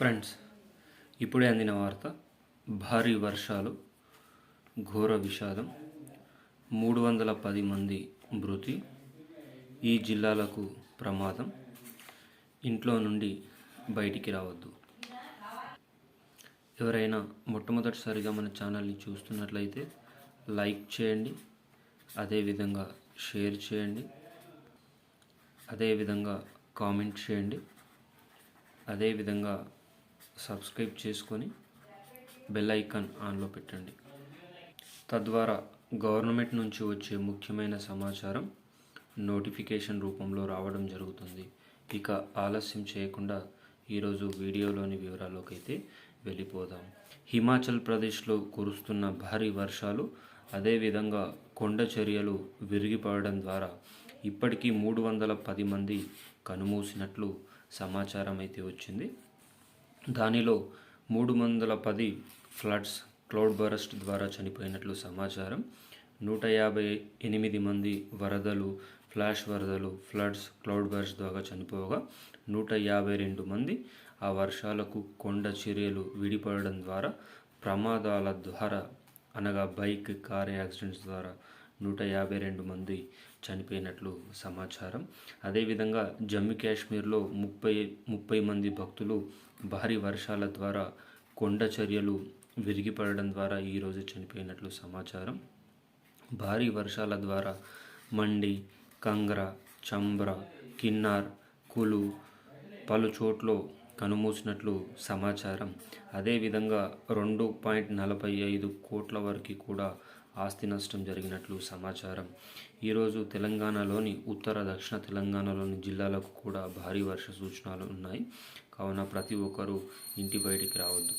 Friends ఇప్పుడే అందిన వార్త భారీ వర్షాలు ఘోర విషాదం మూడు వందల పది మంది మృతి ఈ జిల్లాలకు ప్రమాదం ఇంట్లో నుండి బయటికి రావద్దు. ఎవరైనా మొట్టమొదటిసారిగా మన ఛానల్ని చూస్తున్నట్లయితే లైక్ చేయండి అదేవిధంగా షేర్ చేయండి అదేవిధంగా కామెంట్ చేయండి అదేవిధంగా సబ్స్క్రైబ్ చేసుకొని బెల్ ఐకాన్ ఆన్లో పెట్టండి. తద్వారా గవర్నమెంట్ నుంచి వచ్చే ముఖ్యమైన సమాచారం నోటిఫికేషన్ రూపంలో రావడం జరుగుతుంది. ఇక ఆలస్యం చేయకుండా ఈరోజు వీడియోలోని వివరాల్లోకి అయితే వెళ్ళిపోదాం. హిమాచల్ ప్రదేశ్లో కురుస్తున్న భారీ వర్షాలు అదేవిధంగా కొండ చర్యలు విరిగిపడడం ద్వారా ఇప్పటికీ మూడు వందల పది మంది కనుమూసినట్లు సమాచారం అయితే వచ్చింది. దానిలో మూడు వందల పది ఫ్లడ్స్ క్లౌడ్ బరస్ట్ ద్వారా చనిపోయినట్లు సమాచారం. నూట యాభై ఎనిమిది మంది వరదలు ఫ్లాష్ వరదలు ఫ్లడ్స్ క్లౌడ్ బరస్ట్ ద్వారా చనిపోగా నూట యాభై రెండు మంది ఆ వర్షాలకు కొండ చర్యలు విడిపడడం ద్వారా ప్రమాదాల ద్వారా అనగా బైక్ కార్ యాక్సిడెంట్స్ ద్వారా నూట యాభై రెండు మంది చనిపోయినట్లు సమాచారం. అదేవిధంగా జమ్మూ కాశ్మీర్లో ముప్పై ముప్పై మంది భక్తులు భారీ వర్షాల ద్వారా కొండ చర్యలు విరిగిపడడం ద్వారా ఈరోజు చనిపోయినట్లు సమాచారం. భారీ వర్షాల ద్వారా మండి కంగ్రా చంబ్ర కిన్నార్ కులు పలు చోట్ల కనుమూసినట్లు సమాచారం. అదేవిధంగా రెండు పాయింట్ నలభై ఐదు కోట్ల వరకు కూడా ఆస్తి నష్టం జరిగినట్లు సమాచారం. ఈరోజు తెలంగాణలోని ఉత్తర దక్షిణ తెలంగాణలోని జిల్లాలకు కూడా భారీ వర్ష సూచనలు ఉన్నాయి. కావున ప్రతి ఒక్కరూ ఇంటి బయటికి రావద్దు.